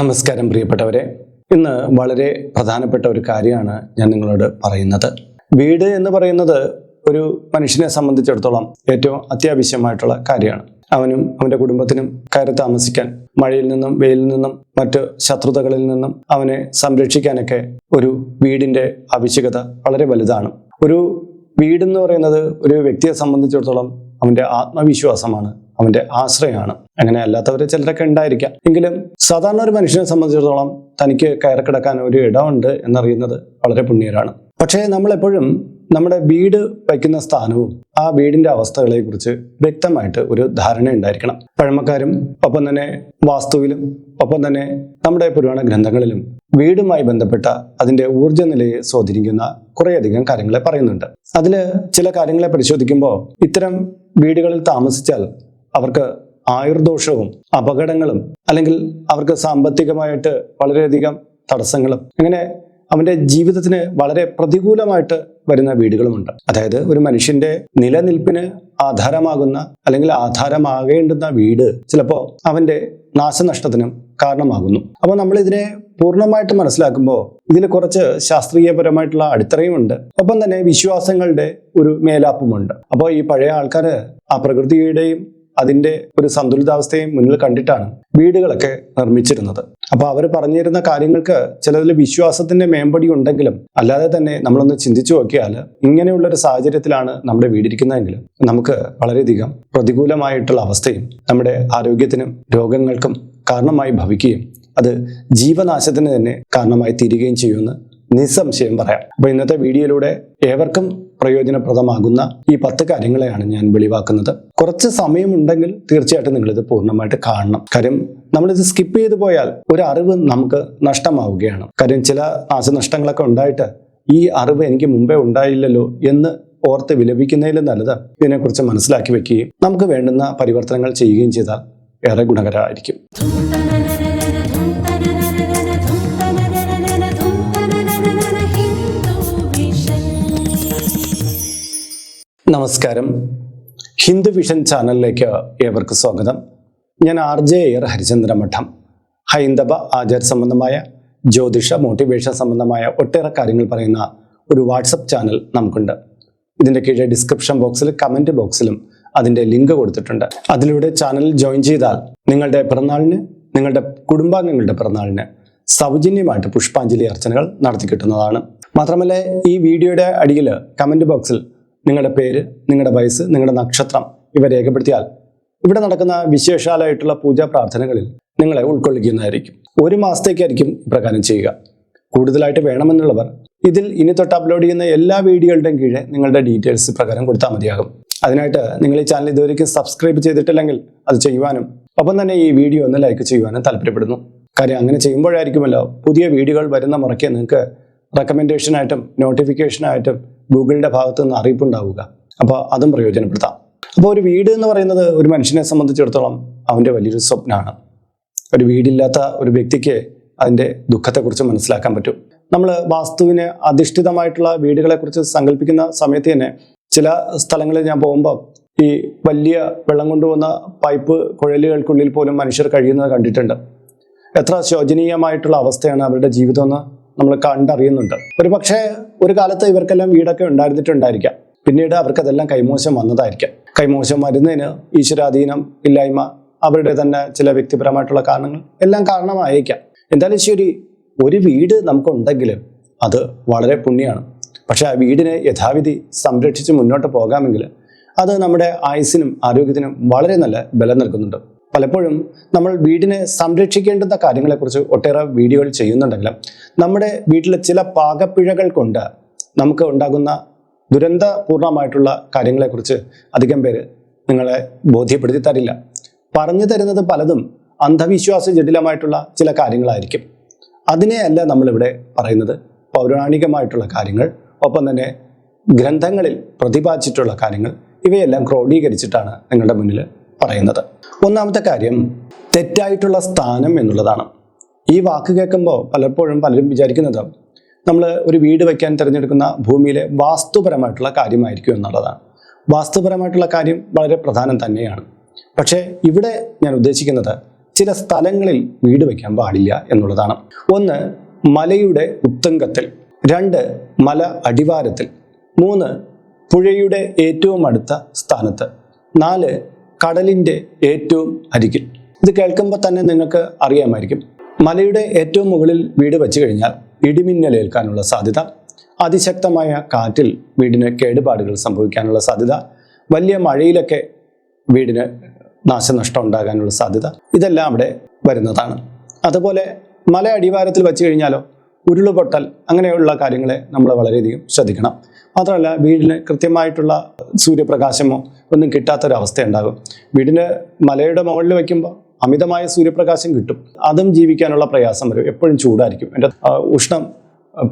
നമസ്കാരം പ്രിയപ്പെട്ടവരെ. ഇന്ന് വളരെ പ്രധാനപ്പെട്ട ഒരു കാര്യമാണ് ഞാൻ നിങ്ങളോട് പറയുന്നത്. വീട് എന്ന് പറയുന്നത് ഒരു മനുഷ്യനെ സംബന്ധിച്ചിടത്തോളം ഏറ്റവും അത്യാവശ്യമായിട്ടുള്ള കാര്യമാണ്. അവനും അവന്റെ കുടുംബത്തിനും കയറി താമസിക്കാൻ മഴയിൽ നിന്നും വെയിലിൽ നിന്നും മറ്റ് ശത്രുതകളിൽ നിന്നും അവനെ സംരക്ഷിക്കാനൊക്കെ ഒരു വീടിന്റെ ആവശ്യകത വളരെ വലുതാണ്. ഒരു വീടെന്ന് പറയുന്നത് ഒരു വ്യക്തിയെ സംബന്ധിച്ചിടത്തോളം അവന്റെ ആത്മവിശ്വാസമാണ് അവന്റെ ആശ്രയമാണ്. അങ്ങനെ അല്ലാത്തവരെ ചിലരൊക്കെ ഉണ്ടായിരിക്കാം. എങ്കിലും സാധാരണ ഒരു മനുഷ്യനെ സംബന്ധിച്ചിടത്തോളം തനിക്ക് കയറി കിടക്കാൻ ഒരു ഇടമുണ്ട് എന്നറിയുന്നത് വളരെ പുണ്യരാണ്. പക്ഷേ നമ്മളെപ്പോഴും നമ്മുടെ വീട് വയ്ക്കുന്ന സ്ഥാനവും ആ വീടിന്റെ അവസ്ഥകളെ കുറിച്ച് വ്യക്തമായിട്ട് ഒരു ധാരണ ഉണ്ടായിരിക്കണം. പഴമക്കാരും ഒപ്പം തന്നെ വാസ്തുവിലും ഒപ്പം തന്നെ നമ്മുടെ പുരാണ ഗ്രന്ഥങ്ങളിലും വീടുമായി ബന്ധപ്പെട്ട അതിന്റെ ഊർജ നിലയെ സ്വാധീനിക്കുന്ന കുറേയധികം കാര്യങ്ങളെ പറയുന്നുണ്ട്. അതിൽ ചില കാര്യങ്ങളെ പരിശോധിക്കുമ്പോൾ ഇത്തരം വീടുകളിൽ താമസിച്ചാൽ അവർക്ക് ആയുർദോഷവും അപകടങ്ങളും അല്ലെങ്കിൽ അവർക്ക് സാമ്പത്തികമായിട്ട് വളരെയധികം തടസ്സങ്ങളും അങ്ങനെ അവന്റെ ജീവിതത്തിന് വളരെ പ്രതികൂലമായിട്ട് വരുന്ന വീടുകളുമുണ്ട്. അതായത് ഒരു മനുഷ്യന്റെ നിലനിൽപ്പിന് ആധാരമാകുന്ന അല്ലെങ്കിൽ ആധാരമാകേണ്ടുന്ന വീട് ചിലപ്പോൾ അവന്റെ നാശനഷ്ടത്തിനും കാരണമാകുന്നു. അപ്പോൾ നമ്മൾ ഇതിനെ പൂർണമായിട്ട് മനസ്സിലാക്കുമ്പോൾ ഇതിൽ കുറച്ച് ശാസ്ത്രീയപരമായിട്ടുള്ള അടിത്തറയുമുണ്ട്. ഒപ്പം തന്നെ വിശ്വാസങ്ങളുടെ ഒരു മേലാപ്പുമുണ്ട്. അപ്പോൾ ഈ പഴയ ആൾക്കാർ ആ പ്രകൃതിയുടെയും അതിന്റെ ഒരു സന്തുലിതാവസ്ഥയും മുന്നിൽ കണ്ടിട്ടാണ് വീടുകളൊക്കെ നിർമ്മിച്ചിരുന്നത്. അപ്പോൾ അവർ പറഞ്ഞിരുന്ന കാര്യങ്ങൾക്ക് ചിലതിൽ വിശ്വാസത്തിന്റെ മേമ്പടി ഉണ്ടെങ്കിലും അല്ലാതെ തന്നെ നമ്മളൊന്ന് ചിന്തിച്ചു നോക്കിയാൽ ഇങ്ങനെയുള്ള ഒരു സാഹചര്യത്തിലാണ് നമ്മുടെ വീടിരിക്കുന്നതെങ്കിൽ നമുക്ക് വളരെയധികം പ്രതികൂലമായിട്ടുള്ള അവസ്ഥയും നമ്മുടെ ആരോഗ്യത്തിനും രോഗങ്ങൾക്കും കാരണമായി ഭവിക്കുകയും അത് ജീവനാശത്തിന് തന്നെ കാരണമായി തീരുകയും ചെയ്യുമെന്ന് നിസ്സംശയം പറയാം. അപ്പൊ ഇന്നത്തെ വീഡിയോയിലൂടെ ഏവർക്കും പ്രയോജനപ്രദമാകുന്ന ഈ പത്ത് കാര്യങ്ങളെയാണ് ഞാൻ വെളിവാക്കുന്നത്. കുറച്ച് സമയമുണ്ടെങ്കിൽ തീർച്ചയായിട്ടും നിങ്ങളിത് പൂർണമായിട്ട് കാണണം. കാര്യം നമ്മളിത് സ്കിപ്പ് ചെയ്തു പോയാൽ ഒരു അറിവ് നമുക്ക് നഷ്ടമാവുകയാണ്. കാര്യം ചില നാശനഷ്ടങ്ങളൊക്കെ ഉണ്ടായിട്ട് ഈ അറിവ് എനിക്ക് മുമ്പേ ഉണ്ടായില്ലല്ലോ എന്ന് ഓർത്ത് വിലപിക്കുന്നതിലും നല്ലത് ഇതിനെക്കുറിച്ച് മനസ്സിലാക്കി വെക്കുകയും നമുക്ക് വേണ്ടുന്ന പരിവർത്തനങ്ങൾ ചെയ്യുകയും ചെയ്താൽ ഏറെ ഗുണകരമായിരിക്കും. നമസ്കാരം. ഹിന്ദു വിഷൻ ചാനലിലേക്ക് ഏവർക്കും സ്വാഗതം. ഞാൻ ആർ ജെ എയർ ഹരിചന്ദ്ര മഠം. ഹൈന്ദവ ആചാര സംബന്ധമായ ജ്യോതിഷ മോട്ടിവേഷൻ സംബന്ധമായ ഒട്ടേറെ കാര്യങ്ങൾ പറയുന്ന ഒരു വാട്സപ്പ് ചാനൽ നമുക്കുണ്ട്. ഇതിന്റെ കീഴെ ഡിസ്ക്രിപ്ഷൻ ബോക്സിൽ കമന്റ് ബോക്സിലും അതിന്റെ ലിങ്ക് കൊടുത്തിട്ടുണ്ട്. അതിലൂടെ ചാനൽ ജോയിൻ ചെയ്താൽ നിങ്ങളുടെ പിറന്നാളിന് നിങ്ങളുടെ കുടുംബാംഗങ്ങളുടെ പിറന്നാളിന് സൗജന്യമായിട്ട് പുഷ്പാഞ്ജലി അർച്ചനകൾ നടത്തി കിട്ടുന്നതാണ്. മാത്രമല്ല ഈ വീഡിയോയുടെ അടിയിൽ കമന്റ് ബോക്സിൽ നിങ്ങളുടെ പേര് നിങ്ങളുടെ വയസ്സ് നിങ്ങളുടെ നക്ഷത്രം ഇവ രേഖപ്പെടുത്തിയാൽ ഇവിടെ നടക്കുന്ന വിശേഷാലായിട്ടുള്ള പൂജാ പ്രാർത്ഥനകളിൽ നിങ്ങളെ ഉൾക്കൊള്ളിക്കുന്നതായിരിക്കും. ഒരു മാസത്തേക്കായിരിക്കും ഇപ്രകാരം ചെയ്യുക. കൂടുതലായിട്ട് വേണമെന്നുള്ളവർ ഇതിൽ ഇനി തൊട്ട് അപ്ലോഡ് ചെയ്യുന്ന എല്ലാ വീഡിയോകളുടെയും കീഴെ നിങ്ങളുടെ ഡീറ്റെയിൽസ് പ്രകാരം കൊടുത്താൽ മതിയാകും. അതിനായിട്ട് നിങ്ങൾ ഈ ചാനൽ ഇതുവരെയ്ക്കും സബ്സ്ക്രൈബ് ചെയ്തിട്ടില്ലെങ്കിൽ അത് ചെയ്യുവാനും ഒപ്പം തന്നെ ഈ വീഡിയോ ഒന്ന് ലൈക്ക് ചെയ്യുവാനും താല്പര്യപ്പെടുന്നു. കാര്യം അങ്ങനെ ചെയ്യുമ്പോഴായിരിക്കുമല്ലോ പുതിയ വീഡിയോകൾ വരുന്ന മുറയ്ക്ക് നിങ്ങൾക്ക് റെക്കമെൻഡേഷനായിട്ടും നോട്ടിഫിക്കേഷനായിട്ടും ഗൂഗിളിന്റെ ഭാഗത്ത് നിന്ന് അറിയിപ്പുണ്ടാവുക. അപ്പോൾ അതും പ്രയോജനപ്പെടുത്താം. അപ്പോൾ ഒരു വീട് എന്ന് പറയുന്നത് ഒരു മനുഷ്യനെ സംബന്ധിച്ചിടത്തോളം അവന്റെ വലിയൊരു സ്വപ്നമാണ് ഒരു വീടില്ലാത്ത ഒരു വ്യക്തിക്ക് അതിന്റെ ദുഃഖത്തെക്കുറിച്ച് മനസ്സിലാക്കാൻ പറ്റും. നമ്മൾ വാസ്തുവിന് അധിഷ്ഠിതമായിട്ടുള്ള വീടുകളെക്കുറിച്ച് സങ്കല്പിക്കുന്ന സമയത്ത് തന്നെ ചില സ്ഥലങ്ങളിൽ ഞാൻ പോകുമ്പോൾ ഈ വലിയ വെള്ളം കൊണ്ടുപോകുന്ന പൈപ്പ് കുഴലുകൾക്കുള്ളിൽ പോലും മനുഷ്യർ കഴിയുന്നത് കണ്ടിട്ടുണ്ട്. എത്ര ശോചനീയമായിട്ടുള്ള അവസ്ഥയാണ് അവരുടെ ജീവിതം എന്ന് നമ്മൾ കണ്ടറിയുന്നുണ്ട്. ഒരു പക്ഷേ ഒരു കാലത്ത് ഇവർക്കെല്ലാം വീടൊക്കെ ഉണ്ടായിരുന്നിട്ടുണ്ടായിരിക്കാം. പിന്നീട് അവർക്കതെല്ലാം കൈമോശം വന്നതായിരിക്കാം. കൈമോശം വരുന്നതിന് ഈശ്വരാധീനം ഇല്ലായ്മ അവരുടെ തന്നെ ചില വ്യക്തിപരമായിട്ടുള്ള കാരണങ്ങൾ എല്ലാം കാരണമായേക്കാം. എന്തായാലും ശരി ഒരു വീട് നമുക്കുണ്ടെങ്കിൽ അത് വളരെ പുണ്യമാണ് പക്ഷെ ആ വീടിനെ യഥാവിധി സംരക്ഷിച്ച് മുന്നോട്ട് പോകാമെങ്കിൽ അത് നമ്മുടെ ആയുസ്സിനും ആരോഗ്യത്തിനും വളരെ നല്ല ബലം നൽകുന്നുണ്ട്. പലപ്പോഴും നമ്മൾ വീടിനെ സംരക്ഷിക്കേണ്ടുന്ന കാര്യങ്ങളെക്കുറിച്ച് ഒട്ടേറെ വീഡിയോകൾ ചെയ്യുന്നുണ്ടെങ്കിലും നമ്മുടെ വീട്ടിലെ ചില പാകപ്പിഴകൾ കൊണ്ട് നമുക്ക് ഉണ്ടാകുന്ന ദുരന്തപൂർണമായിട്ടുള്ള കാര്യങ്ങളെക്കുറിച്ച് അധികം പേര് നിങ്ങളെ ബോധ്യപ്പെടുത്തി തരില്ല. പറഞ്ഞു തരുന്നത് പലതും അന്ധവിശ്വാസ ജടിലമായിട്ടുള്ള ചില കാര്യങ്ങളായിരിക്കും. അതിനെയല്ല നമ്മളിവിടെ പറയുന്നത്. പൗരാണികമായിട്ടുള്ള കാര്യങ്ങൾ ഒപ്പം തന്നെ ഗ്രന്ഥങ്ങളിൽ പ്രതിപാദിച്ചിട്ടുള്ള കാര്യങ്ങൾ ഇവയെല്ലാം ക്രോഡീകരിച്ചിട്ടാണ് നിങ്ങളുടെ മുന്നിൽ പറയുന്നത്. ഒന്നാമത്തെ കാര്യം തെറ്റായിട്ടുള്ള സ്ഥാനം എന്നുള്ളതാണ്. ഈ വാക്ക് കേൾക്കുമ്പോൾ പലപ്പോഴും പലരും വിചാരിക്കുന്നത് നമ്മൾ ഒരു വീട് വയ്ക്കാൻ തിരഞ്ഞെടുക്കുന്ന ഭൂമിയിലെ വാസ്തുപരമായിട്ടുള്ള കാര്യമായിരിക്കും എന്നുള്ളതാണ്. വാസ്തുപരമായിട്ടുള്ള കാര്യം വളരെ പ്രധാനം തന്നെയാണ്. പക്ഷേ ഇവിടെ ഞാൻ ഉദ്ദേശിക്കുന്നത് ചില സ്ഥലങ്ങളിൽ വീട് വയ്ക്കാൻ പാടില്ല എന്നുള്ളതാണ്. ഒന്ന് മലയുടെ ഉത്തങ്കത്തിൽ രണ്ട് മല അടിവാരത്തിൽ. മൂന്ന് പുഴയുടെ ഏറ്റവും അടുത്ത സ്ഥാനത്ത്. നാല് കടലിന്റെ ഏറ്റവും അരികിൽ. ഇത് കേൾക്കുമ്പോൾ തന്നെ നിങ്ങൾക്ക് അറിയാമായിരിക്കും. മലയുടെ ഏറ്റവും മുകളിൽ വീട് വെച്ച് കഴിഞ്ഞാൽ ഇടിമിന്നലേൽക്കാനുള്ള സാധ്യത അതിശക്തമായ കാറ്റിൽ വീടിന് കേടുപാടുകൾ സംഭവിക്കാനുള്ള സാധ്യത വലിയ മഴയിലൊക്കെ വീടിന് നാശനഷ്ടം ഉണ്ടാകാനുള്ള സാധ്യത ഇതെല്ലാം അവിടെ വരുന്നതാണ്. അതുപോലെ മല അടിവാരത്തിൽ വെച്ച് കഴിഞ്ഞാലോ ഉരുളുപൊട്ടൽ അങ്ങനെയുള്ള കാര്യങ്ങളെ നമ്മൾ വളരെയധികം ശ്രദ്ധിക്കണം. മാത്രമല്ല വീടിന് കൃത്യമായിട്ടുള്ള സൂര്യപ്രകാശമോ ഒന്നും കിട്ടാത്തൊരവസ്ഥ ഉണ്ടാകും വീടിന് മലയുടെ മുകളിൽ വയ്ക്കുമ്പോൾ അമിതമായ സൂര്യപ്രകാശം കിട്ടും. അതും ജീവിക്കാനുള്ള പ്രയാസം വരും. എപ്പോഴും ചൂടായിരിക്കും. എന്റെ ഉഷ്ണം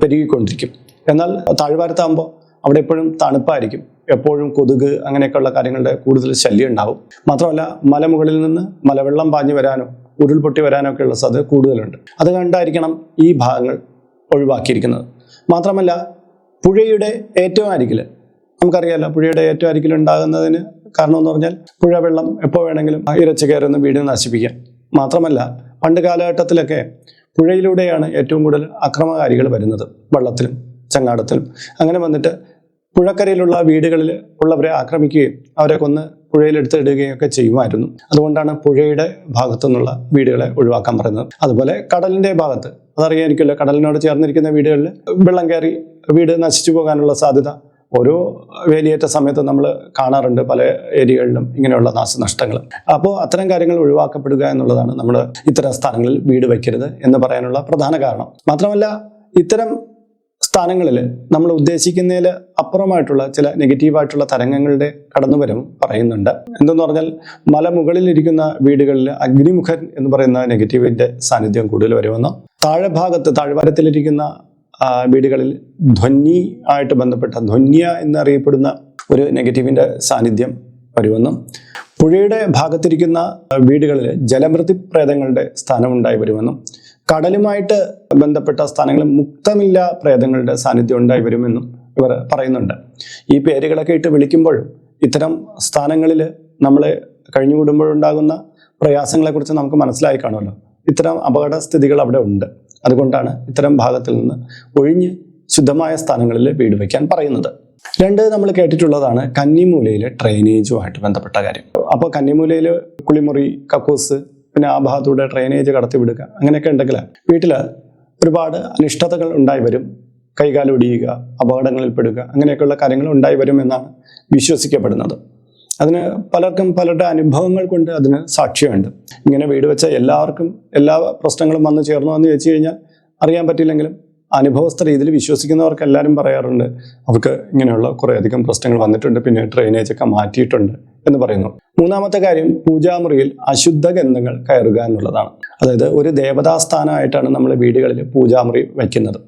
പെരുകിക്കൊണ്ടിരിക്കും. എന്നാൽ താഴ്വാരത്താകുമ്പോൾ അവിടെ എപ്പോഴും തണുപ്പായിരിക്കും. എപ്പോഴും കൊതുക് അങ്ങനെയൊക്കെയുള്ള കാര്യങ്ങളുടെ കൂടുതൽ ശല്യം ഉണ്ടാവും. മാത്രമല്ല മലമുകളിൽ നിന്ന് മലവെള്ളം പാഞ്ഞു വരാനോ ഉരുൾപൊട്ടി വരാനോ ഒക്കെ ഉള്ള സാധ്യത കൂടുതലുണ്ട്. അത് കണ്ടായിരിക്കണം ഈ ഭാഗങ്ങൾ ഒഴിവാക്കിയിരിക്കുന്നത്. മാത്രമല്ല പുഴയുടെ ഏറ്റവും അരികിൽ നമുക്കറിയാലോ പുഴയുടെ ഏറ്റവും അരികിൽ ഉണ്ടാകുന്നതിന് കാരണം എന്ന് പറഞ്ഞാൽ പുഴ വെള്ളം എപ്പോൾ വേണമെങ്കിലും ഇരച്ചു കയറുന്ന വീടിനെ നശിപ്പിക്കാം. മാത്രമല്ല പണ്ട് കാലഘട്ടത്തിലൊക്കെ പുഴയിലൂടെയാണ് ഏറ്റവും കൂടുതൽ അക്രമകാരികൾ വരുന്നത്. വെള്ളത്തിലും ചങ്ങാടത്തിലും. അങ്ങനെ വന്നിട്ട് പുഴക്കരയിലുള്ള വീടുകളിൽ ഉള്ളവരെ ആക്രമിക്കുകയും അവരെ കൊന്ന് പുഴയിലെടുത്ത് ഇടുകയും ഒക്കെ ചെയ്യുമായിരുന്നു. അതുകൊണ്ടാണ് പുഴയുടെ ഭാഗത്തു നിന്നുള്ള വീടുകളെ ഒഴിവാക്കാൻ പറയുന്നത്. അതുപോലെ കടലിന്റെ ഭാഗത്ത് അതറിയാനിരിക്കുമല്ലോ കടലിനോട് ചേർന്നിരിക്കുന്ന വീടുകളിൽ വെള്ളം കയറി വീട് നശിച്ചു പോകാനുള്ള സാധ്യത ഓരോ വേലിയേറ്റ സമയത്ത് നമ്മൾ കാണാറുണ്ട് പല ഏരിയകളിലും ഇങ്ങനെയുള്ള നാശനഷ്ടങ്ങൾ. അപ്പോൾ അത്തരം കാര്യങ്ങൾ ഒഴിവാക്കപ്പെടുക എന്നുള്ളതാണ് നമ്മൾ ഇത്തരം സ്ഥലങ്ങളിൽ വീട് വയ്ക്കരുത് എന്ന് പറയാനുള്ള പ്രധാന കാരണം. മാത്രമല്ല ഇത്തരം സ്ഥാനങ്ങളിൽ നമ്മൾ ഉദ്ദേശിക്കുന്നതിൽ അപ്പുറമായിട്ടുള്ള ചില നെഗറ്റീവായിട്ടുള്ള തരംഗങ്ങളുടെ കടന്നുവരവും പറയുന്നുണ്ട്. എന്തെന്ന് പറഞ്ഞാൽ മലമുകളിലിരിക്കുന്ന വീടുകളിൽ അഗ്നിമുഖൻ എന്ന് പറയുന്ന നെഗറ്റീവിന്റെ സാന്നിധ്യം കൂടുതൽ വരുമെന്നും താഴെ ഭാഗത്ത് താഴ്വാരത്തിലിരിക്കുന്ന വീടുകളിൽ ധ്വനി ആയിട്ട് ബന്ധപ്പെട്ട ധ്വന്യ എന്നറിയപ്പെടുന്ന ഒരു നെഗറ്റീവിന്റെ സാന്നിധ്യം വരുമെന്നും പുഴയുടെ ഭാഗത്തിരിക്കുന്ന വീടുകളിൽ ജലമൃതി പ്രേതങ്ങളുടെ സ്ഥാനമുണ്ടായി വരുമെന്നും കടലുമായിട്ട് ബന്ധപ്പെട്ട സ്ഥാനങ്ങളിൽ മുക്തമില്ല പ്രേതങ്ങളുടെ സാന്നിധ്യം ഉണ്ടായി വരുമെന്നും ഇവർ പറയുന്നുണ്ട്. ഈ പേരുകളൊക്കെ ഇട്ട് വിളിക്കുമ്പോൾ ഇത്തരം സ്ഥാനങ്ങളിൽ നമ്മൾ കഴിഞ്ഞുകൂടുമ്പോഴുണ്ടാകുന്ന പ്രയാസങ്ങളെക്കുറിച്ച് നമുക്ക് മനസ്സിലായി കാണുമല്ലോ. ഇത്തരം അപകട സ്ഥിതികൾ അവിടെ ഉണ്ട്. അതുകൊണ്ടാണ് ഇത്തരം ഭാഗത്തിൽ നിന്ന് ഒഴിഞ്ഞ് ശുദ്ധമായ സ്ഥാനങ്ങളിൽ വീട് വയ്ക്കാൻ പറയുന്നത്. രണ്ട് നമ്മൾ കേട്ടിട്ടുള്ളതാണ് കന്നിമൂലയിലെ ഡ്രെയിനേജുമായിട്ട് ബന്ധപ്പെട്ട കാര്യം. അപ്പോൾ കന്നിമൂലയിൽ കുളിമുറി കക്കൂസ് പിന്നെ ആ ഭാഗത്തൂടെ ഡ്രെയിനേജ് കടത്തിവിടുക അങ്ങനെയൊക്കെ ഉണ്ടെങ്കിൽ വീട്ടിൽ ഒരുപാട് അനിഷ്ടതകൾ ഉണ്ടായി വരും. കൈകാലൊടിയുക അപകടങ്ങളിൽ പെടുക അങ്ങനെയൊക്കെയുള്ള കാര്യങ്ങൾ ഉണ്ടായി വരും എന്നാണ് വിശ്വസിക്കപ്പെടുന്നത്. അതിന് പലർക്കും പലരുടെ അനുഭവങ്ങൾ കൊണ്ട് അതിന് സാക്ഷ്യമുണ്ട് ഇങ്ങനെ വീട് വെച്ച എല്ലാവർക്കും എല്ലാ പ്രശ്നങ്ങളും വന്ന് ചേർന്നു എന്ന് ചോദിച്ചു കഴിഞ്ഞാൽ അറിയാൻ പറ്റില്ലെങ്കിലും അനുഭവസ്ഥ രീതിയിൽ വിശ്വസിക്കുന്നവർക്ക് എല്ലാവരും പറയാറുണ്ട് അവർക്ക് ഇങ്ങനെയുള്ള കുറേയധികം പ്രശ്നങ്ങൾ വന്നിട്ടുണ്ട് പിന്നെ ഡ്രെയിനേജ് ഒക്കെ മാറ്റിയിട്ടുണ്ട് എന്ന് പറയുന്നു. മൂന്നാമത്തെ കാര്യം പൂജാമുറിയിൽ അശുദ്ധ ഗന്ധങ്ങൾ കയറുക എന്നുള്ളതാണ്. അതായത് ഒരു ദേവതാസ്ഥാനമായിട്ടാണ് നമ്മൾ വീടുകളിൽ പൂജാമുറി വയ്ക്കുന്നത്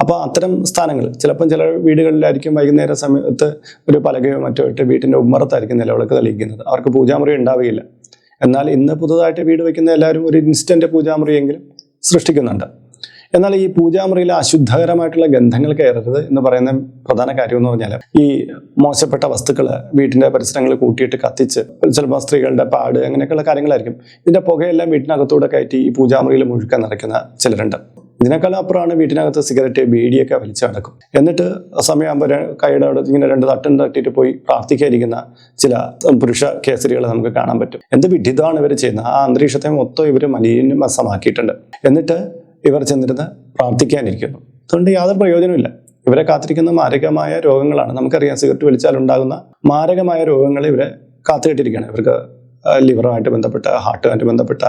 അപ്പോൾ അത്തരം സ്ഥാനങ്ങൾ ചിലപ്പം ചില വീടുകളിലായിരിക്കും വൈകുന്നേര സമയത്ത് ഒരു പലകയോ മറ്റോ ഇട്ട് വീട്ടിന്റെ ഉമ്മറത്തായിരിക്കും നിലവിളക്ക് തെളിയിക്കുന്നത്. അവർക്ക് പൂജാമുറി ഉണ്ടാവുകയില്ല. എന്നാൽ ഇന്ന് പുതുതായിട്ട് വീട് വയ്ക്കുന്ന എല്ലാവരും ഒരു ഇൻസ്റ്റന്റ് പൂജാമുറിയെങ്കിലും സൃഷ്ടിക്കുന്നുണ്ട്. എന്നാൽ ഈ പൂജാമുറിയിൽ അശുദ്ധകരമായിട്ടുള്ള ഗന്ധങ്ങൾ കയറരുത് എന്ന് പറയുന്ന പ്രധാന കാര്യം എന്ന് പറഞ്ഞാൽ ഈ മോശപ്പെട്ട വസ്തുക്കൾ വീട്ടിന്റെ പരിസരങ്ങളിൽ കൂട്ടിയിട്ട് കത്തിച്ച് ചിലപ്പോൾ സ്ത്രീകളുടെ പാട് അങ്ങനെയൊക്കെയുള്ള കാര്യങ്ങളായിരിക്കും. ഇതിന്റെ പുകയെല്ലാം വീട്ടിനകത്തൂടെ കയറ്റി ഈ പൂജാമുറിയിൽ മുഴുക്കാൻ നിറയ്ക്കുന്ന ചിലരുണ്ട്. ഇതിനേക്കാളും അപ്പുറമാണ് വീട്ടിനകത്ത് സിഗരറ്റ് ബീഡിയൊക്കെ വലിച്ചു നടക്കും എന്നിട്ട് സമയമാകുമ്പോൾ കൈയുടെ അവിടെ ഇങ്ങനെ രണ്ട് തട്ടം തട്ടിയിട്ട് പോയി പ്രാർത്ഥിക്കാതിരിക്കുന്ന ചില പുരുഷ കേസരികൾ നമുക്ക് കാണാൻ പറ്റും. എന്ത് വിഡിതമാണ് ഇവർ ചെയ്യുന്നത്? ആ അന്തരീക്ഷത്തെ മൊത്തം ഇവർ മലിനമസമാക്കിയിട്ടുണ്ട്. എന്നിട്ട് ഇവർ ചെന്നിരുന്ന് പ്രാർത്ഥിക്കാനിരിക്കുന്നു. അതുകൊണ്ട് യാതൊരു പ്രയോജനമില്ല ഇവരെ കാത്തിരിക്കുന്ന മാരകമായ രോഗങ്ങളാണ്. നമുക്കറിയാം സിഗരറ്റ് വലിച്ചാൽ ഉണ്ടാകുന്ന മാരകമായ രോഗങ്ങൾ ഇവരെ കാത്തുകെട്ടിരിക്കുകയാണ്. ഇവർക്ക് ലിവറുമായിട്ട് ബന്ധപ്പെട്ട ഹാർട്ടുമായിട്ട് ബന്ധപ്പെട്ട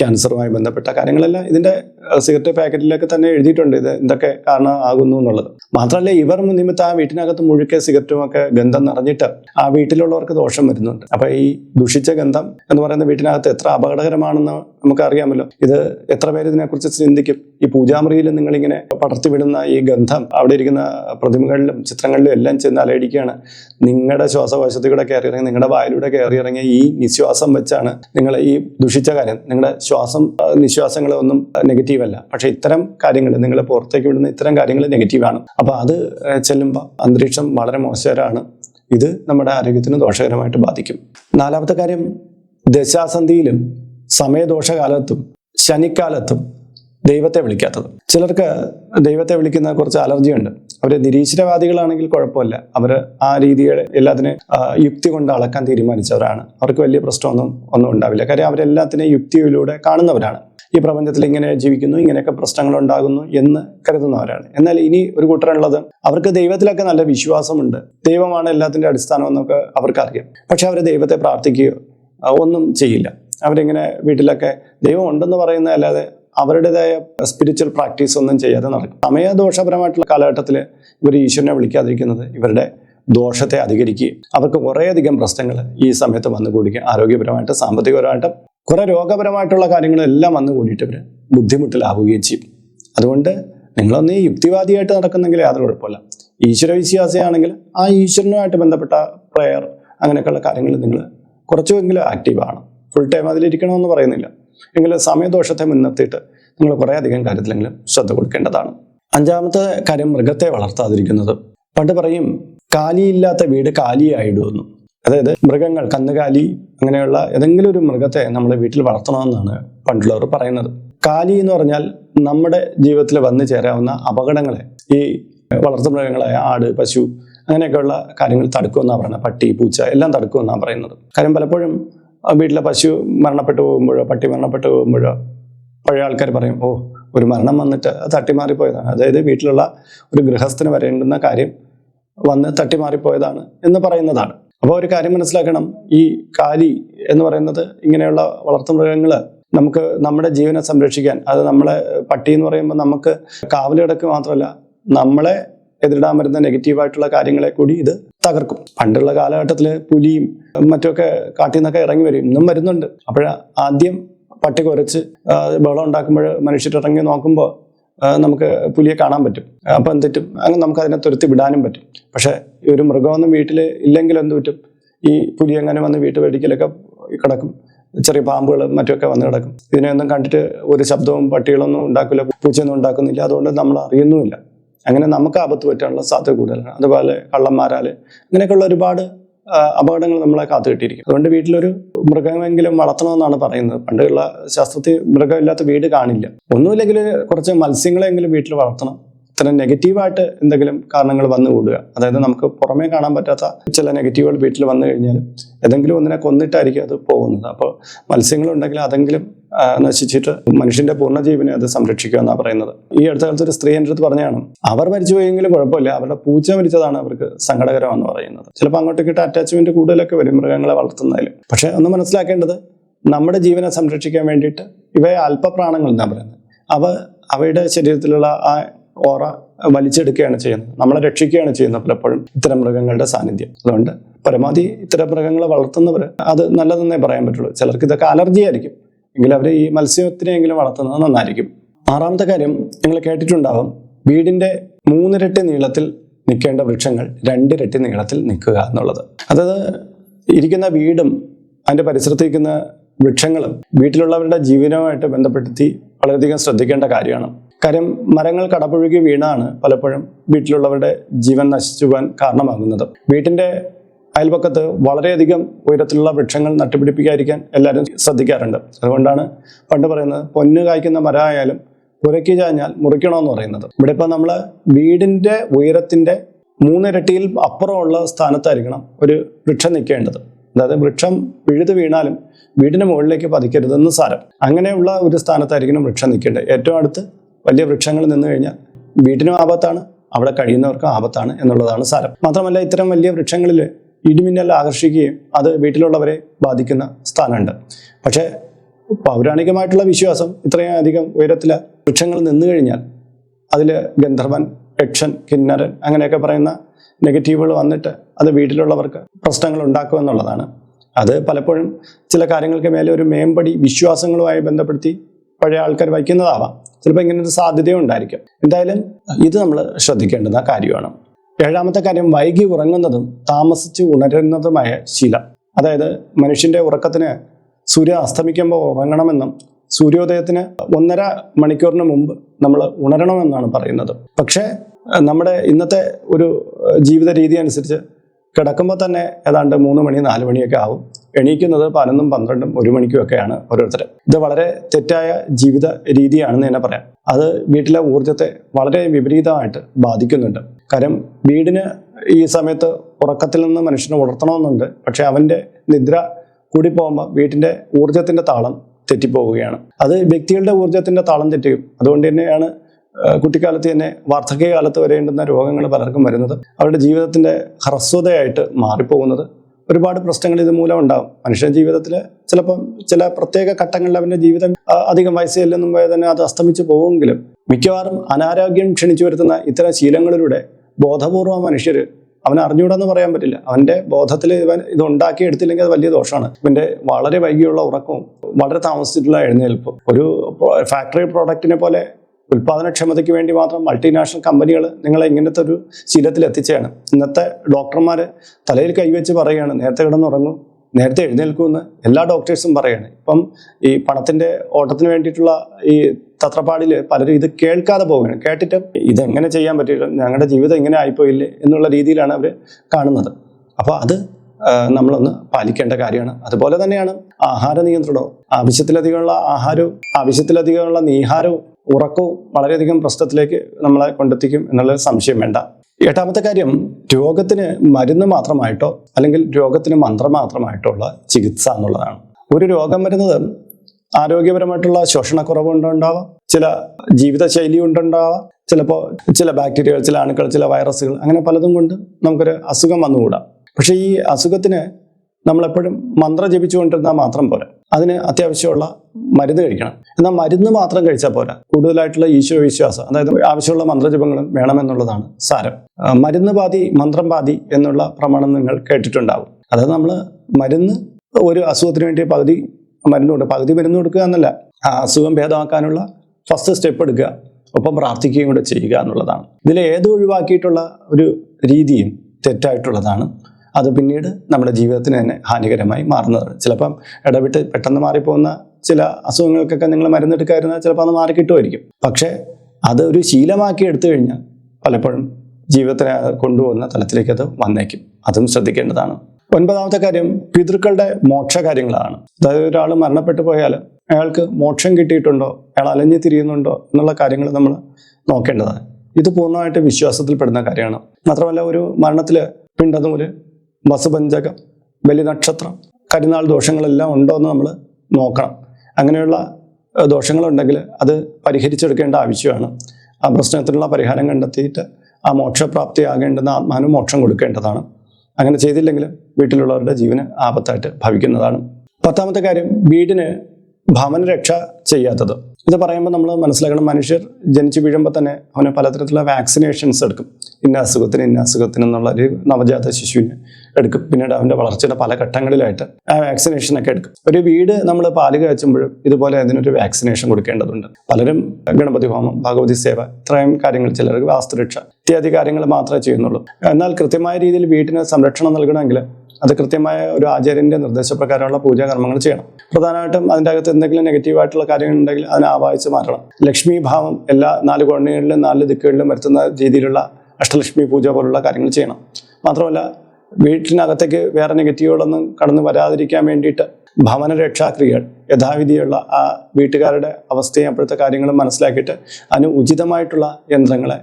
ക്യാൻസറുമായി ബന്ധപ്പെട്ട കാര്യങ്ങളെല്ലാം ഇതിന്റെ സിഗരറ്റ് പാക്കറ്റിലൊക്കെ തന്നെ എഴുതിയിട്ടുണ്ട്. ഇത് എന്തൊക്കെ കാരണം ആകുന്നു എന്നുള്ളത്. മാത്രമല്ല ഇവർ നിമിത്തം ആ വീട്ടിനകത്ത് മുഴുക്കെ സിഗരറ്റും ഒക്കെ ഗന്ധം നിറഞ്ഞിട്ട് ആ വീട്ടിലുള്ളവർക്ക് ദോഷം വരുന്നുണ്ട്. അപ്പോൾ ഈ ദുഷിച്ച ഗന്ധം എന്ന് പറയുന്ന വീട്ടിനകത്ത് എത്ര അപകടകരമാണെന്ന് നമുക്കറിയാമല്ലോ. ഇത് എത്ര പേര് ഇതിനെക്കുറിച്ച് ചിന്തിക്കും? ഈ പൂജാമുറിയിൽ നിങ്ങളിങ്ങനെ പടർത്തിവിടുന്ന ഈ ഗന്ധം അവിടെ ഇരിക്കുന്ന പ്രതിമകളിലും ചിത്രങ്ങളിലും എല്ലാം ചെന്ന് അലയടിക്കുകയാണ്. നിങ്ങളുടെ ശ്വാസകോശത്തിലൂടെ കയറി ഇറങ്ങി നിങ്ങളുടെ വായിലൂടെ കയറി ഇറങ്ങിയ ഈ നിശ്വാസം വെച്ചാണ് നിങ്ങൾ ഈ ദുഷിച്ച കാര്യം നിങ്ങളുടെ ശ്വാസം നിശ്വാസങ്ങളൊന്നും നെഗറ്റീവ് അല്ല. പക്ഷെ ഇത്തരം കാര്യങ്ങൾ നിങ്ങൾ പുറത്തേക്ക് വിടുന്ന ഇത്തരം കാര്യങ്ങൾ നെഗറ്റീവാണ് അപ്പോൾ അത് ചെല്ലുമ്പോൾ അന്തരീക്ഷം വളരെ മോശകരമാണ്. ഇത് നമ്മുടെ ആരോഗ്യത്തിന് ദോഷകരമായിട്ട് ബാധിക്കും. നാലാമത്തെ കാര്യം ദശാസന്ധിയിലും സമയദോഷകാലത്തും ശനിക്കാലത്തും ദൈവത്തെ വിളിക്കാത്തത്. ചിലർക്ക് ദൈവത്തെ വിളിക്കുന്ന കുറച്ച് അലർജിയുണ്ട്. അവർ നിരീശ്വരവാദികളാണെങ്കിൽ കുഴപ്പമില്ല. അവർ ആ രീതിയുടെ എല്ലാത്തിനെ യുക്തി കൊണ്ട് അളക്കാൻ തീരുമാനിച്ചവരാണ്. അവർക്ക് വലിയ പ്രശ്നമൊന്നും ഒന്നും ഉണ്ടാവില്ല. കാര്യം അവരെല്ലാത്തിനെയും യുക്തിയിലൂടെ കാണുന്നവരാണ്. ഈ പ്രപഞ്ചത്തിൽ ഇങ്ങനെ ജീവിക്കുന്നു ഇങ്ങനെയൊക്കെ പ്രശ്നങ്ങൾ ഉണ്ടാകുന്നു എന്ന് കരുതുന്നവരാണ്. എന്നാൽ ഇനി ഒരു കൂട്ടരുള്ളത് അവർക്ക് ദൈവത്തിലൊക്കെ നല്ല വിശ്വാസമുണ്ട്. ദൈവമാണ് എല്ലാത്തിന്റെ അടിസ്ഥാനം എന്നൊക്കെ അവർക്കറിയാം. പക്ഷെ അവർ ദൈവത്തെ പ്രാർത്ഥിക്കുകയോ ഒന്നും ചെയ്യില്ല. അവരിങ്ങനെ വീട്ടിലൊക്കെ ദൈവം ഉണ്ടെന്ന് പറയുന്ന അല്ലാതെ അവരുടേതായ സ്പിരിച്വൽ പ്രാക്ടീസ് ഒന്നും ചെയ്യാതെ നടക്കും. സമയദോഷപരമായിട്ടുള്ള കാലഘട്ടത്തിൽ ഇവർ ഈശ്വരനെ വിളിക്കാതിരിക്കുന്നത് ഇവരുടെ ദോഷത്തെ അധികരിക്കുകയും അവർക്ക് കുറേയധികം പ്രശ്നങ്ങൾ ഈ സമയത്ത് വന്നു കൂടിക്കുക ആരോഗ്യപരമായിട്ട് സാമ്പത്തികപരമായിട്ട് കുറെ രോഗപരമായിട്ടുള്ള കാര്യങ്ങളെല്ലാം വന്നു കൂടിയിട്ട് ഇവർ ബുദ്ധിമുട്ടിലാവുകയും ചെയ്യും. അതുകൊണ്ട് നിങ്ങളൊന്ന് ഈ യുക്തിവാദിയായിട്ട് നടക്കുന്നെങ്കിൽ യാതൊരു കുഴപ്പമില്ല. ഈശ്വര വിശ്വാസിയാണെങ്കിൽ ആ ഈശ്വരനുമായിട്ട് ബന്ധപ്പെട്ട പ്രയർ അങ്ങനെയൊക്കെയുള്ള കാര്യങ്ങൾ നിങ്ങൾ കുറച്ചുമെങ്കിലും ആക്റ്റീവാണ് ഫുൾ ടൈം അതിലിരിക്കണമെന്ന് പറയുന്നില്ല. എങ്കിലും സമയദോഷത്തെ മുൻനിർത്തിയിട്ട് നിങ്ങൾ കുറേ അധികം കാര്യത്തിലെങ്കിലും ശ്രദ്ധ കൊടുക്കേണ്ടതാണ്. അഞ്ചാമത്തെ കാര്യം മൃഗത്തെ വളർത്താതിരിക്കുന്നത്. പണ്ട് പറയും കാലിയില്ലാത്ത വീട് കാലിയായിടുമെന്നു അതായത് മൃഗങ്ങൾ കന്നുകാലി അങ്ങനെയുള്ള ഏതെങ്കിലും ഒരു മൃഗത്തെ നമ്മൾ വീട്ടിൽ വളർത്തണമെന്നാണ് പണ്ടുള്ളവർ പറയുന്നത്. കാലി എന്ന് പറഞ്ഞാൽ നമ്മുടെ ജീവിതത്തിൽ വന്നു ചേരാവുന്ന അപകടങ്ങളെ ഈ വളർത്തു മൃഗങ്ങളായ ആട് പശു അങ്ങനെയൊക്കെയുള്ള കാര്യങ്ങൾ തടുക്കുമെന്നാണ് പറയുന്നത്. പട്ടി പൂച്ച എല്ലാം തടുക്കുമെന്നാണ് പറയുന്നത്. കാര്യം പലപ്പോഴും വീട്ടിലെ പശു മരണപ്പെട്ടു പോകുമ്പോഴോ പട്ടി മരണപ്പെട്ടു പോകുമ്പോഴോ പഴയ ആൾക്കാർ പറയും ഓ ഒരു മരണം വന്നിട്ട് തട്ടിമാറിപ്പോയതാണ്. അതായത് വീട്ടിലുള്ള ഒരു ഗൃഹസ്ഥന് വരേണ്ടുന്ന കാര്യം വന്ന് തട്ടിമാറിപ്പോയതാണ് എന്ന് പറയുന്നതാണ്. അപ്പോൾ ഒരു കാര്യം മനസ്സിലാക്കണം ഈ കാലി എന്ന് പറയുന്നത് ഇങ്ങനെയുള്ള വളർത്തുമൃഗങ്ങൾ നമുക്ക് നമ്മുടെ ജീവനെ സംരക്ഷിക്കാൻ അത് നമ്മളെ പട്ടി എന്ന് പറയുമ്പോൾ നമുക്ക് കാവൽ മാത്രമല്ല നമ്മളെ എതിരിടാൻ വരുന്ന നെഗറ്റീവായിട്ടുള്ള കാര്യങ്ങളെ കൂടി ഇത് തകർക്കും. പണ്ടുള്ള കാലഘട്ടത്തിൽ പുലിയും മറ്റൊക്കെ കാട്ടിൽ നിന്നൊക്കെ ഇറങ്ങി വരും. ഇന്നും വരുന്നുണ്ട്. അപ്പോഴ ആദ്യം പട്ടി കുരച്ച് ആ, ബഹളം ഉണ്ടാക്കുമ്പോൾ മനുഷ്യർ ഇറങ്ങി നോക്കുമ്പോൾ നമുക്ക് പുലിയെ കാണാൻ പറ്റും. അപ്പം എന്ത് പറ്റും? അങ്ങനെ നമുക്ക് അതിനെ തുരത്തി വിടാനും പറ്റും. പക്ഷേ ഒരു മൃഗമൊന്നും വീട്ടിൽ ഇല്ലെങ്കിൽ എന്ത് പറ്റും? ഈ പുലി എങ്ങനെ വന്ന് വീട്ട് വെടിക്കലൊക്കെ കിടക്കും. ചെറിയ പാമ്പുകൾ മറ്റൊക്കെ വന്ന് കിടക്കും. ഇതിനെയൊന്നും കണ്ടിട്ട് ഒരു ശബ്ദവും പട്ടികളൊന്നും ഉണ്ടാക്കില്ല പൂച്ചയൊന്നും ഉണ്ടാക്കുന്നില്ല. അതുകൊണ്ട് നമ്മൾ അറിയുന്നുമില്ല. അങ്ങനെ നമുക്ക് ആപത്ത് പറ്റാനുള്ള സാധ്യത കൂടുതലാണ്. അതുപോലെ കള്ളന്മാരാൽ അങ്ങനെയൊക്കെയുള്ള ഒരുപാട് അപകടങ്ങൾ നമ്മളെ കാത്തു കിട്ടിയിരിക്കും അതുകൊണ്ട് വീട്ടിലൊരു മൃഗമെങ്കിലും വളർത്തണമെന്നാണ് പറയുന്നത്. പണ്ടുള്ള ശാസ്ത്രത്തിൽ മൃഗമില്ലാത്ത വീട് കാണില്ല. ഒന്നുമില്ലെങ്കിൽ കുറച്ച് മത്സ്യങ്ങളെങ്കിലും വീട്ടിൽ വളർത്തണം. ഇത്തരം നെഗറ്റീവായിട്ട് എന്തെങ്കിലും കാരണങ്ങൾ വന്നു കൂടുക. അതായത് നമുക്ക് പുറമേ കാണാൻ പറ്റാത്ത ചില നെഗറ്റീവുകൾ വീട്ടിൽ വന്നു കഴിഞ്ഞാൽ ഏതെങ്കിലും ഒന്നിനെ കൊന്നിട്ടായിരിക്കും അത് പോകുന്നത്. അപ്പോൾ മത്സ്യങ്ങളുണ്ടെങ്കിൽ അതെങ്കിലും നശിച്ചിട്ട് മനുഷ്യന്റെ പൂർണ ജീവനെ അത് സംരക്ഷിക്കുക എന്നാണ് പറയുന്നത്. ഈ അടുത്ത കാലത്ത് ഒരു സ്ത്രീ എന്റെ അടുത്ത് പറഞ്ഞാണ് അവർ മരിച്ചു പോയെങ്കിലും കുഴപ്പമില്ല അവരുടെ പൂച്ച മരിച്ചതാണ് അവർക്ക് സങ്കടകരമെന്ന് പറയുന്നത്. ചിലപ്പോൾ അങ്ങോട്ട് അങ്ങോട്ടേക്കിട്ട് അറ്റാച്ച്മെന്റ് കൂടുതലൊക്കെ വരും മൃഗങ്ങളെ വളർത്തുന്നതിൽ. പക്ഷെ ഒന്ന് മനസ്സിലാക്കേണ്ടത് നമ്മുടെ ജീവനെ സംരക്ഷിക്കാൻ വേണ്ടിയിട്ട് ഇവയെ അല്പപ്രാണങ്ങൾ എന്നാണ് പറയുന്നത്. അവ അവയുടെ ശരീരത്തിലുള്ള ആ ഓറ വലിച്ചെടുക്കുകയാണ് ചെയ്യുന്നത്. നമ്മളെ രക്ഷിക്കുകയാണ് ചെയ്യുന്നത് പലപ്പോഴും ഇത്തരം മൃഗങ്ങളുടെ സാന്നിധ്യം. അതുകൊണ്ട് പരമാവധി ഇത്തരം മൃഗങ്ങളെ വളർത്തുന്നവർ അത് നല്ലതെന്നേ പറയാൻ പറ്റുള്ളൂ. ചിലർക്ക് ഇതൊക്കെ അലർജി ആയിരിക്കും എങ്കിൽ അവർ ഈ മത്സ്യത്തിനെങ്കിലും വളർത്തുന്നത് നന്നായിരിക്കും. ആറാമത്തെ കാര്യം നിങ്ങൾ കേട്ടിട്ടുണ്ടാവും. വീടിന്റെ മൂന്നിരട്ടി നീളത്തിൽ നിൽക്കേണ്ട വൃക്ഷങ്ങൾ രണ്ടിരട്ടി നീളത്തിൽ നിൽക്കുക എന്നുള്ളത്. അതായത് ഇരിക്കുന്ന വീടും അതിന്റെ പരിസരത്തിരിക്കുന്ന വൃക്ഷങ്ങളും വീട്ടിലുള്ളവരുടെ ജീവനവുമായിട്ട് ബന്ധപ്പെടുത്തി വളരെയധികം ശ്രദ്ധിക്കേണ്ട കാര്യമാണ്. കാര്യം മരങ്ങൾ കടപുഴുകി വീണാണ് പലപ്പോഴും വീട്ടിലുള്ളവരുടെ ജീവൻ നശിച്ചു പോകാൻ കാരണമാകുന്നത്. വീട്ടിന്റെ അയൽപക്കത്ത് വളരെയധികം ഉയരത്തിലുള്ള വൃക്ഷങ്ങൾ നട്ടുപിടിപ്പിക്കാതിരിക്കാൻ എല്ലാവരും ശ്രദ്ധിക്കാറുണ്ട്. അതുകൊണ്ടാണ് പണ്ട് പറയുന്നത് പൊന്നു കായ്ക്കുന്ന മരമായാലും പുരയ്ക്ക് ചാഞ്ഞാൽ മുറിക്കണമെന്ന് പറയുന്നത്. ഇവിടെ ഇപ്പം നമ്മൾ വീടിന്റെ ഉയരത്തിന്റെ മൂന്നിരട്ടിയിൽ അപ്പുറമുള്ള സ്ഥാനത്തായിരിക്കണം ഒരു വൃക്ഷം നിൽക്കേണ്ടത്. അതായത് വൃക്ഷം വിഴുത് വീണാലും വീടിന് മുകളിലേക്ക് പതിക്കരുതെന്ന് സാരം. അങ്ങനെയുള്ള ഒരു സ്ഥാനത്തായിരിക്കണം വൃക്ഷം നിൽക്കേണ്ടത്. ഏറ്റവും അടുത്ത് വലിയ വൃക്ഷങ്ങൾ നിന്ന് കഴിഞ്ഞാൽ വീടിനും ആപത്താണ് അവിടെ കഴിയുന്നവർക്കും ആപത്താണ് എന്നുള്ളതാണ് സാരം. മാത്രമല്ല ഇത്തരം വലിയ വൃക്ഷങ്ങളിൽ ഇടിമിന്നൽ ആകർഷിക്കുകയും അത് വീട്ടിലുള്ളവരെ ബാധിക്കുന്ന സ്ഥാനമുണ്ട്. പക്ഷേ പൗരാണികമായിട്ടുള്ള വിശ്വാസം ഇത്രയും അധികം ഉയരത്തിൽ വൃക്ഷങ്ങൾ നിന്നു കഴിഞ്ഞാൽ അതിൽ ഗന്ധർവൻ യക്ഷൻ കിന്നരൻ അങ്ങനെയൊക്കെ പറയുന്ന നെഗറ്റീവുകൾ വന്നിട്ട് അത് വീട്ടിലുള്ളവർക്ക് പ്രശ്നങ്ങൾ ഉണ്ടാക്കുമെന്നുള്ളതാണ് അത് പലപ്പോഴും ചില കാര്യങ്ങൾക്ക് മേലെ ഒരു മേമ്പടി വിശ്വാസങ്ങളുമായി ബന്ധപ്പെടുത്തി പഴയ ആൾക്കാർ വയ്ക്കുന്നതാവാം. ചിലപ്പോൾ ഇങ്ങനെ ഒരു സാധ്യതയും ഉണ്ടായിരിക്കും എന്തായാലും ഇത് നമ്മൾ ശ്രദ്ധിക്കേണ്ടുന്ന കാര്യമാണ്. ഏഴാമത്തെ കാര്യം വൈകി ഉറങ്ങുന്നതും താമസിച്ച് ഉണരുന്നതുമായ ശീലം. അതായത് മനുഷ്യന്റെ ഉറക്കത്തിന് സൂര്യ അസ്തമിക്കുമ്പോൾ ഉറങ്ങണമെന്നും സൂര്യോദയത്തിന് ഒന്നര മണിക്കൂറിന് മുമ്പ് നമ്മൾ ഉണരണമെന്നാണ് പറയുന്നത്. പക്ഷേ നമ്മുടെ ഇന്നത്തെ ഒരു ജീവിത രീതി അനുസരിച്ച് കിടക്കുമ്പോൾ തന്നെ ഏതാണ്ട് മൂന്ന് മണി നാല് മണിയൊക്കെ ആവും. എണീക്കുന്നത് പതിനൊന്നും പന്ത്രണ്ടും ഒരു മണിക്കും ഒക്കെയാണ് ഓരോരുത്തർ. ഇത് വളരെ തെറ്റായ ജീവിത രീതിയാണെന്ന് തന്നെ പറയാം. അത് വീട്ടിലെ ഊർജത്തെ വളരെ വിപരീതമായിട്ട് ബാധിക്കുന്നുണ്ട്. കാര്യം വീടിന് ഈ സമയത്ത് ഉറക്കത്തിൽ നിന്ന് മനുഷ്യനെ ഉണർത്തണമെന്നുണ്ട് പക്ഷെ അവന്റെ നിദ്ര കൂടി പോകുമ്പോൾ വീട്ടിന്റെ ഊർജത്തിന്റെ താളം തെറ്റിപ്പോവുകയാണ്. അത് വ്യക്തികളുടെ ഊർജത്തിന്റെ താളം തെറ്റിയും അതുകൊണ്ട് തന്നെയാണ് കുട്ടിക്കാലത്ത് തന്നെ വാർദ്ധക്യകാലത്ത് വരേണ്ടുന്ന രോഗങ്ങൾ പലർക്കും വരുന്നത്. അവരുടെ ജീവിതത്തിന്റെ ഹ്രസ്വതയായിട്ട് മാറിപ്പോകുന്നത്. ഒരുപാട് പ്രശ്നങ്ങൾ ഇത് മൂലം ഉണ്ടാകും മനുഷ്യ ജീവിതത്തിൽ ചിലപ്പം ചില പ്രത്യേക ഘട്ടങ്ങളിൽ അവന്റെ ജീവിതം അധികം വയസ്സ് പോയാൽ തന്നെ അത് അസ്തമിച്ചു പോകുമെങ്കിലും മിക്കവാറും അനാരോഗ്യം ക്ഷണിച്ചു വരുത്തുന്ന ഇത്തരം ശീലങ്ങളിലൂടെ ബോധപൂർവം മനുഷ്യർ അവൻ അറിഞ്ഞൂടെന്ന് പറയാൻ പറ്റില്ല. അവന്റെ ബോധത്തിൽ ഇവൻ ഇത് ഉണ്ടാക്കി എടുത്തില്ലെങ്കിൽ അത് വലിയ ദോഷമാണ് ഇവന്റെ വളരെ വൈകിയുള്ള ഉറക്കവും വളരെ താമസിച്ചിട്ടുള്ള എഴുന്നേൽപ്പ്. ഒരു ഫാക്ടറി പ്രോഡക്റ്റിനെ പോലെ ഉൽപാദനക്ഷമതയ്ക്ക് വേണ്ടി മാത്രം മൾട്ടിനാഷണൽ കമ്പനികൾ നിങ്ങളെ ഇങ്ങനത്തെ ഒരു ശീലത്തിൽ എത്തിച്ചാണ് ഇന്നത്തെ ഡോക്ടർമാർ തലയിൽ കൈവച്ച് പറയുകയാണ് നേരത്തെ കിടന്നുറങ്ങും നേരത്തെ എഴുന്നേൽക്കുമെന്ന് എല്ലാ ഡോക്ടേഴ്സും പറയാണ്. ഇപ്പം ഈ പണത്തിന്റെ ഓട്ടത്തിന് വേണ്ടിയിട്ടുള്ള ഈ തത്രപ്പാടിൽ പലരും ഇത് കേൾക്കാതെ പോവുകയാണ്. കേട്ടിട്ട് ഇതെങ്ങനെ ചെയ്യാൻ പറ്റില്ല ഞങ്ങളുടെ ജീവിതം ഇങ്ങനെ ആയിപ്പോയില്ലേ എന്നുള്ള രീതിയിലാണ് അവർ കാണുന്നത്. അപ്പോൾ അത് നമ്മളൊന്ന് പാലിക്കേണ്ട കാര്യമാണ്. അതുപോലെ തന്നെയാണ് ആഹാര നിയന്ത്രണവും. ആവശ്യത്തിലധികമുള്ള ആഹാരവും ആവശ്യത്തിലധികമുള്ള നീഹാരവും ഉറക്കവും വളരെയധികം പ്രശ്നത്തിലേക്ക് നമ്മളെ കൊണ്ടെത്തിക്കും എന്നുള്ള സംശയം വേണ്ട. എട്ടാമത്തെ കാര്യം രോഗത്തിന് മരുന്ന് മാത്രമായിട്ടോ അല്ലെങ്കിൽ രോഗത്തിന് മന്ത്രം മാത്രമായിട്ടോ ഉള്ള ചികിത്സ എന്നുള്ളതാണ്. ഒരു രോഗം വരുന്നത് ആരോഗ്യപരമായിട്ടുള്ള ശോഷണക്കുറവ് ഉണ്ടാവാം ചില ജീവിതശൈലി കൊണ്ടുണ്ടാവാം ചിലപ്പോൾ ചില ബാക്ടീരിയകൾ ചില അണുക്കൾ ചില വൈറസുകൾ അങ്ങനെ പലതും കൊണ്ട് നമുക്കൊരു അസുഖം വന്നുകൂടാം. പക്ഷേ ഈ അസുഖത്തിന് നമ്മളെപ്പോഴും മന്ത്രം ജപിച്ചുകൊണ്ടിരുന്നാൽ മാത്രം പോരാ. അതിന് അത്യാവശ്യമുള്ള മരുന്ന് കഴിക്കണം. എന്നാൽ മരുന്ന് മാത്രം കഴിച്ചാൽ പോരാ. കൂടുതലായിട്ടുള്ള ഈശോ വിശ്വാസം അതായത് ആവശ്യമുള്ള മന്ത്രജപങ്ങളും വേണമെന്നുള്ളതാണ് സാരം. മരുന്ന് പാതി മന്ത്രം പാതി എന്നുള്ള പ്രമാണം നിങ്ങൾ കേട്ടിട്ടുണ്ടാവും. അതായത് നമ്മൾ മരുന്ന് ഒരു അസുഖത്തിന് വേണ്ടി പകുതി മരുന്ന് കൊടുക്കുക പകുതി മരുന്ന് കൊടുക്കുക എന്നല്ല. ആ അസുഖം ഭേദമാക്കാനുള്ള ഫസ്റ്റ് സ്റ്റെപ്പ് എടുക്കുക. ഒപ്പം പ്രാർത്ഥിക്കുകയും കൂടെ ചെയ്യുക എന്നുള്ളതാണ്. ഇതിൽ ഏത് ഒഴിവാക്കിയിട്ടുള്ള ഒരു രീതിയും തെറ്റായിട്ടുള്ളതാണ്. അത് പിന്നീട് നമ്മുടെ ജീവിതത്തിന് തന്നെ ഹാനികരമായി മാറുന്നതാണ്. ചിലപ്പം ഇടവിട്ട് പെട്ടെന്ന് മാറിപ്പോകുന്ന ചില അസുഖങ്ങൾക്കൊക്കെ നിങ്ങൾ മരുന്നെടുക്കാതിരുന്നാൽ ചിലപ്പോൾ അത് മാറിക്കിട്ടുമായിരിക്കും പക്ഷേ അത് ഒരു ശീലമാക്കി എടുത്തു കഴിഞ്ഞാൽ പലപ്പോഴും ജീവിതത്തിനെ കൊണ്ടുപോകുന്ന തലത്തിലേക്ക് അത് വന്നേക്കും. അതും ശ്രദ്ധിക്കേണ്ടതാണ്. ഒൻപതാമത്തെ കാര്യം പിതൃക്കളുടെ മോക്ഷ കാര്യങ്ങളാണ് അതായത് ഒരാൾ മരണപ്പെട്ടു പോയാൽ അയാൾക്ക് മോക്ഷം കിട്ടിയിട്ടുണ്ടോ? അയാൾ അലഞ്ഞു തിരിയുന്നുണ്ടോ? എന്നുള്ള കാര്യങ്ങൾ നമ്മൾ നോക്കേണ്ടതാണ്. ഇത് പൂർണമായിട്ട് വിശ്വാസത്തിൽപ്പെടുന്ന കാര്യമാണ്. മാത്രമല്ല ഒരു മരണത്തിൽ പിണ്ടനൂൽ വസുപഞ്ചകം ബലിനക്ഷത്രം കരിനാൾ ദോഷങ്ങളെല്ലാം ഉണ്ടോ എന്ന് നമ്മൾ നോക്കണം. അങ്ങനെയുള്ള ദോഷങ്ങളുണ്ടെങ്കിൽ അത് പരിഹരിച്ചെടുക്കേണ്ട ആവശ്യമാണ്. ആ പ്രശ്നത്തിനുള്ള പരിഹാരം കണ്ടെത്തിയിട്ട് ആ മോക്ഷപ്രാപ്തി ആകേണ്ടുന്ന ആത്മാനും മോക്ഷം കൊടുക്കേണ്ടതാണ്. അങ്ങനെ ചെയ്തില്ലെങ്കിൽ വീട്ടിലുള്ളവരുടെ ജീവന് ആപത്തായിട്ട് ഭവിക്കുന്നതാണ്. പത്താമത്തെ കാര്യം വീടിന് ഭവനരക്ഷ ചെയ്യാത്തത്. ഇത് പറയുമ്പോൾ നമ്മൾ മനസ്സിലാക്കണം മനുഷ്യർ ജനിച്ചു വീഴുമ്പോൾ തന്നെ അവന് പലതരത്തിലുള്ള വാക്സിനേഷൻസ് എടുക്കും. ഇന്ന അസുഖത്തിന് ഇന്ന അസുഖത്തിന് എന്നുള്ള ഒരു നവജാത ശിശുവിന് എടുക്കും. പിന്നീട് അവന്റെ വളർച്ചയുടെ പല ഘട്ടങ്ങളിലായിട്ട് ആ വാക്സിനേഷനൊക്കെ എടുക്കും. ഒരു വീട് നമ്മൾ പാൽ കാച്ചുമ്പോഴും ഇതുപോലെ അതിനൊരു വാക്സിനേഷൻ കൊടുക്കേണ്ടതുണ്ട്. പലരും ഗണപതി ഹോമം ഭഗവതി സേവ ഇത്രയും കാര്യങ്ങൾ ചിലർക്ക് വാസ്തുരക്ഷ ഇത്യാദി കാര്യങ്ങൾ മാത്രമേ ചെയ്യുന്നുള്ളൂ. എന്നാൽ കൃത്യമായ രീതിയിൽ വീട്ടിന് സംരക്ഷണം നൽകണമെങ്കിൽ അത് കൃത്യമായ ഒരു ആചാര്യന്റെ നിർദ്ദേശപ്രകാരമുള്ള പൂജാകർമ്മങ്ങൾ ചെയ്യണം. പ്രധാനമായിട്ടും അതിന്റെ അകത്ത് എന്തെങ്കിലും നെഗറ്റീവായിട്ടുള്ള കാര്യങ്ങൾ ഉണ്ടെങ്കിൽ അതിനെ ആവാഹിച്ച് മാറ്റണം. ലക്ഷ്മി ഭാവം എല്ലാ നാല് കോണകളിലും നാല് ദിക്കുകളിലും വരുത്തുന്ന രീതിയിലുള്ള അഷ്ടലക്ഷ്മി പൂജ പോലുള്ള കാര്യങ്ങൾ ചെയ്യണം. മാത്രമല്ല വീട്ടിനകത്തേക്ക് വേറെ നെഗറ്റീവുകളൊന്നും കടന്നു വരാതിരിക്കാൻ വേണ്ടിയിട്ട് ഭവന രക്ഷാക്രിയകൾ യഥാവിധിയുള്ള ആ വീട്ടുകാരുടെ അവസ്ഥയും അപ്പോഴത്തെ കാര്യങ്ങളും മനസ്സിലാക്കിയിട്ട് അതിന് ഉചിതമായിട്ടുള്ള യന്ത്രങ്ങളെ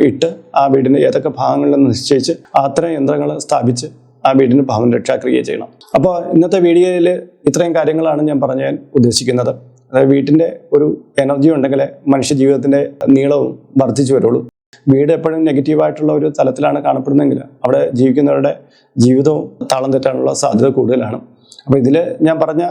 ഇട്ട് ആ വീടിന്റെ ഏതൊക്കെ ഭാഗങ്ങളിൽ നിശ്ചയിച്ച് അത്തരം യന്ത്രങ്ങൾ സ്ഥാപിച്ച് ആ വീടിന് ഭവന രക്ഷാക്രിയ ചെയ്യണം. അപ്പോൾ ഇന്നത്തെ വീഡിയോയിൽ ഇത്രയും കാര്യങ്ങളാണ് ഞാൻ പറയാൻ ഉദ്ദേശിക്കുന്നത്. അതായത് വീട്ടിന്റെ ഒരു എനർജി ഉണ്ടെങ്കിൽ മനുഷ്യ ജീവിതത്തിന്റെ നീളവും വർദ്ധിച്ചു വരുള്ളൂ. വീട് എപ്പോഴും നെഗറ്റീവായിട്ടുള്ള ഒരു തലത്തിലാണ് കാണപ്പെടുന്നതെങ്കിൽ അവിടെ ജീവിക്കുന്നവരുടെ ജീവിതവും താളം തെറ്റാനുള്ള സാധ്യത കൂടുതലാണ്. അപ്പോൾ ഇതിൽ ഞാൻ പറഞ്ഞ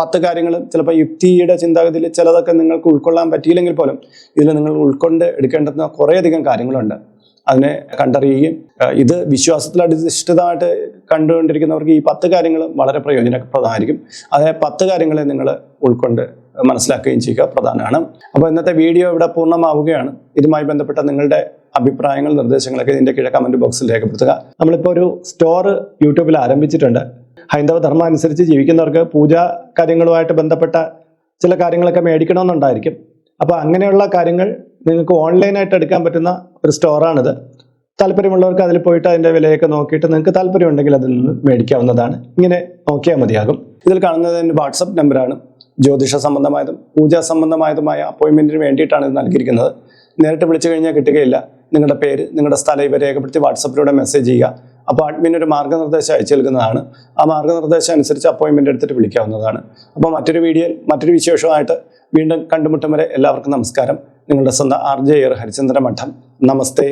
പത്ത് കാര്യങ്ങൾ ചിലപ്പോൾ യുക്തിയുടെ ചിന്താഗതിയിൽ ചിലതൊക്കെ നിങ്ങൾക്ക് ഉൾക്കൊള്ളാൻ പറ്റിയില്ലെങ്കിൽ പോലും ഇതിൽ നിങ്ങൾ ഉൾക്കൊണ്ട് എടുക്കേണ്ടുന്ന കുറേയധികം കാര്യങ്ങളുണ്ട്. അതിനെ കണ്ടറിയുകയും ഇത് വിശ്വാസത്തിൽ അധിഷ്ഠിതമായിട്ട് കണ്ടുകൊണ്ടിരിക്കുന്നവർക്ക് ഈ പത്ത് കാര്യങ്ങൾ വളരെ പ്രയോജനപ്രദമായിരിക്കും അതിനെ പത്ത് കാര്യങ്ങളെ നിങ്ങൾ ഉൾക്കൊണ്ട് മനസ്സിലാക്കുകയും ചെയ്യുക പ്രധാനമാണ്. അപ്പോൾ ഇന്നത്തെ വീഡിയോ ഇവിടെ പൂർണമാവുകയാണ്. ഇതുമായി ബന്ധപ്പെട്ട നിങ്ങളുടെ അഭിപ്രായങ്ങൾ നിർദ്ദേശങ്ങളൊക്കെ ഇതിന്റെ കീഴെ കമന്റ് ബോക്സിൽ രേഖപ്പെടുത്തുക. നമ്മളിപ്പോൾ ഒരു സ്റ്റോർ യൂട്യൂബിൽ ആരംഭിച്ചിട്ടുണ്ട്. ഹൈന്ദവ ധർമ്മം അനുസരിച്ച് ജീവിക്കുന്നവർക്ക് പൂജാ കാര്യങ്ങളുമായിട്ട് ബന്ധപ്പെട്ട ചില കാര്യങ്ങളൊക്കെ മേടിക്കണമെന്നുണ്ടായിരിക്കും. അപ്പോൾ അങ്ങനെയുള്ള കാര്യങ്ങൾ നിങ്ങൾക്ക് ഓൺലൈനായിട്ട് എടുക്കാൻ പറ്റുന്ന ഒരു സ്റ്റോറാണിത്. താല്പര്യമുള്ളവർക്ക് അതിൽ പോയിട്ട് അതിന്റെ വിലയൊക്കെ നോക്കിയിട്ട് നിങ്ങൾക്ക് താല്പര്യമുണ്ടെങ്കിൽ അതിൽ നിന്ന് മേടിക്കാവുന്നതാണ്. ഇങ്ങനെ നോക്കിയാൽ മതിയാകും. ഇതിൽ കാണുന്നത് എന്റെ വാട്സപ്പ് നമ്പറാണ്. ജ്യോതിഷ സംബന്ധമായതും പൂജാ സംബന്ധമായതുമായ അപ്പോയിൻമെന്റിന് വേണ്ടിയിട്ടാണ് ഇത് നൽകിയിരിക്കുന്നത്. നേരിട്ട് വിളിച്ചു കഴിഞ്ഞാൽ കിട്ടുകയില്ല. നിങ്ങളുടെ പേര് നിങ്ങളുടെ സ്ഥലം ഇവ രേഖപ്പെടുത്തി വാട്സപ്പിലൂടെ മെസ്സേജ് ചെയ്യുക. അപ്പോൾ അഡ്മിൻ ഒരു മാർഗനിർദ്ദേശം അയച്ചു നൽകുന്നതാണ്. ആ മാർഗനിർദ്ദേശം അനുസരിച്ച് അപ്പോയിൻമെന്റ് എടുത്തിട്ട് വിളിക്കാവുന്നതാണ്. അപ്പോൾ മറ്റൊരു വീഡിയോയിൽ മറ്റൊരു വിശേഷമായിട്ട് വീണ്ടും കണ്ടുമുട്ടും വരെ എല്ലാവർക്കും നമസ്കാരം. നിങ്ങളുടെ സ്വന്തം ആർ ജെ എർ ഹരിചന്ദ്ര മഠം നമസ്തേ.